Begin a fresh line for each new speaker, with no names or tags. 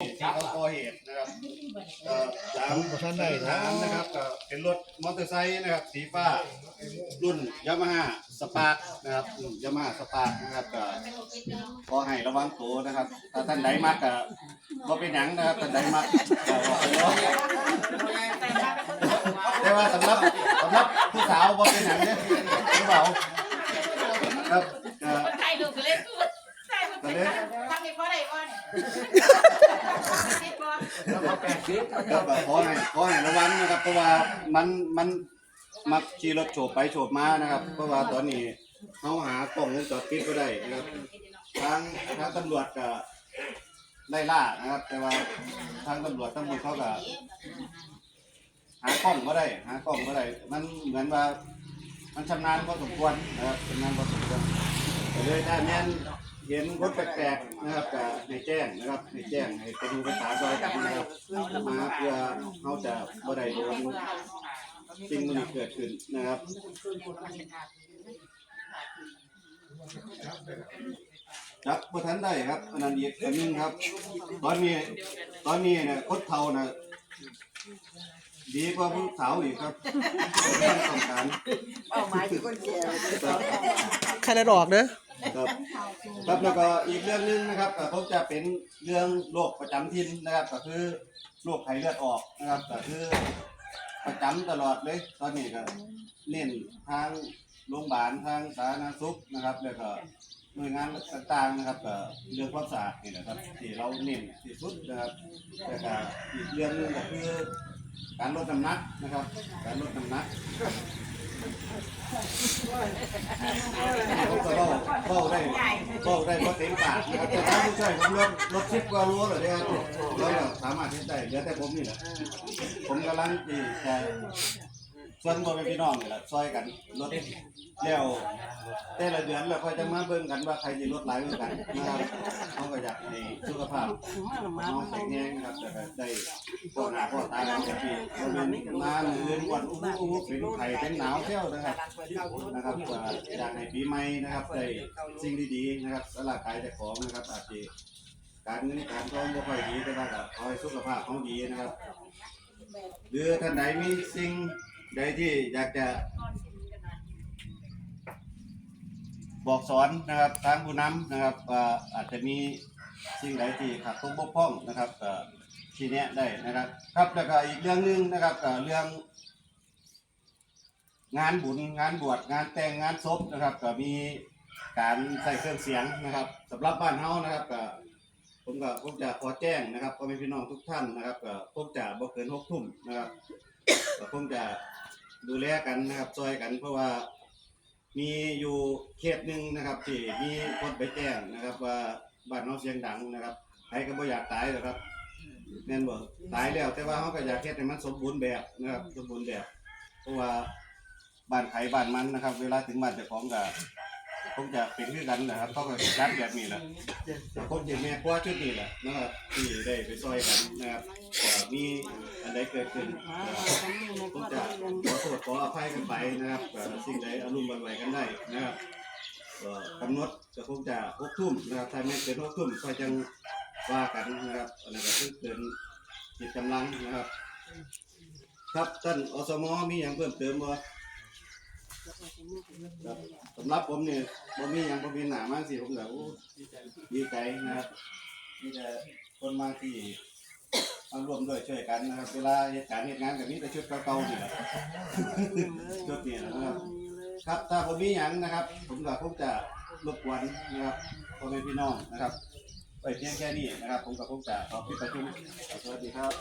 ที่เขาก่อเหตุนะครับเอ่อสาม
บ่ทันได้นะ
สามนะครับก็เป็นรถมอเตอร์ไซค์นะครับ สีฟ้า รุ่นยามาฮ่าสปาร์นะครับยามาฮ่าสปาร์นะครับก็ขอให้ระวังตัวนะครับถ้าท่านใดมักก็บ่เป็นหยังนะครับท่านใดมักก็บอกเลยว่าแต่ว่าสำหรับสำหรับผู้สาวบ่เป็นหยังเนี่ยผู้บ่าวครับก็
ใครดูก็เล่นกูใช่มันเป็นทำให้พ่อ ได้ก่อนเฮ็ดบ่
ก็แบบขอให้ขอให้ระวังนะครับเพราะว่ามันมันมักขี่รถโฉบไปโฉบมานะครับ เพราะว่าตอนนี้เขาหากล้องวงจรปิดก็ได้นะครับทางทางตำรวจก็ไล่ล่านะครับ แต่ว่าทางตำรวจตำรวจเขาก็หากล้องก็ได้หากล้องก็ได้มันเหมือนว่า มันชำนาญพอสมควรนะครับชำนาญพอสมควรก็เลยถ้าแม่น เห็นรถแปลกๆนะครับก็ให้แจ้งนะครับให้แจ้งให้เป็นภาษาซอยกันนะครับมาเพื่อเขาจะบ่ได้โดนสิ่งมันเกิดขึ้นนะครับจับบ่ทันได้ครับอันนั้นอีกอันหนึงครับ ตอนนี้ตอนนี้เนี่ยคนเฒ่าน่ะดีกว่าผู้สาวอีกครับต้องการ
เป้าหมายคือคนแก่
ครับ
ใครได้ดอกเด้อ
ครับ ครับแล้วก็อีกเรื่องหนึงนะครับก็คงจะเป็นเรื่องโรคประจำถิ่นนะครับ ก็คือโรคไข้เลือดออกนะครับ ก็คือประจำตลอดเลย ตอนนี้ก็เน้นทางโรงพยาบาลทางสาธารณสุขนะครับ แล้วก็หน่วยงานต่างๆนะครับก็เรื่องความสะอาดนี่นะครับที่เราเน้นที่สุดนะครับแล้วก็อีกเรื่องหนึงก็คือ การลดน้ำหนักนะครับ การลดน้ำหนัก ผมก็เบ้าเบ้าได้ เบ้าได้เพราะเต็มปากนะครับแต่ถ้าผู้ช่วยผมลดลดชิปก็รู้เลยนะครับแล้วสามารถที่ได้เหลือแต่ผมนี่แหละผมกำลังตีแต่ ส่วนตัวเป็นพี่น้องนี่แหละซอยกันลดแล้วแต่ละเดือนเราค่อยจะมาเบิ่งกันว่าใครจะลดหลายกว่ากันนะครับเขาก็อยากให้สุขภาพน้องแข็งแรงนะครับแต่ก็ได้พ่อหน้าพ่อตากันทุกปีเราเป็นมาเงินวันอุ้งอุ้งเป็นไข่เป็นหนาวเที่ยวนะครับนะครับว่าอยากให้ปีใหม่นะครับได้สิ่งดีๆนะครับสลากกายแต่ของนะครับอาจจะการเงินการทองบ่ค่อยดีแต่ว่าก็ขอให้สุขภาพของดีนะครับหรือท่านใดมีสิ่ง ใดที่อยากจะบอกสอนนะครับทางผู้นำนะครับอาจจะมีสิ่งใดที่ขาดตกบกพร่องนะครับทีเนี้ยได้นะครับ ครับแล้วก็อีกเรื่องหนึงนะครับเรื่อง งานบุญงานบวชงานแต่งงานศพนะครับ ก็มีการใส่เครื่องเสียงนะครับสำหรับบ้านเฮานะครับ ผมก็ผมจะขอแจ้งนะครับพ่อแม่พี่น้องทุกท่านนะครับก็ผมจะบ่เกินหกทุ่มนะครับก็ผมจะดูแลกันนะครับช่วยกันเพราะว่ามีอยู่เขตหนึ่งนะครับที่มีคนไปแจ้งนะครับ ว่าบ้านเฮาเสียงดังนะครับใครก็บ่อยากตายหรอกครับแม่นบ่ตายแล้วแต่ว่าเฮาก็อยากเฮ็ดให้มันสมบูรณ์แบบนะครับสมบูรณ์แบบ เพราะว่าบ้านไผบ้านมันนะครับ เวลาถึงบ้านเจ้าของก็ คงจะเป็นคือกันนะครับเขาก็จัดแบบนี้แหละแต่คงจะแม่กว่าชุดนี้แหละนะครับที่ได้ไปซอยกันนะครับก็มีอันใดเกิดขึ้นคงจะขอโทษขออภัยกันไปนะครับสิ่งใดอารมณ์บันไหวกันได้นะครับกำหนดก็คงจะหกทุ่มนะครับถ้าไม่เกินหกทุ่มก็จังว่ากันนะครับอันนั้นก็คือเกินจิตกำลังนะครับ ครับท่านอสมมีอย่างเพิ่มเติมบ่ ครับสำหรับผมเนี่ยบ่มีอย่างบ่มีหนามากสิผมก็โอ้ดีใจนะครับมีแต่คนมาที่มาร่วมด้วยช่วยกันนะครับ เวลาเหตุการณ์เหตุงานแบบนี้แต่ชุดเก่าๆนี่แหละชุดนี้นะครับ ครับถ้าผมมีอย่างนะครับ ผมก็คงจะรบกวนนะครับพ่อแม่พี่น้องนะครับไปเพียงแค่นี้นะครับ ผมก็คงจะขอปิดประชุมสวัสดีครับ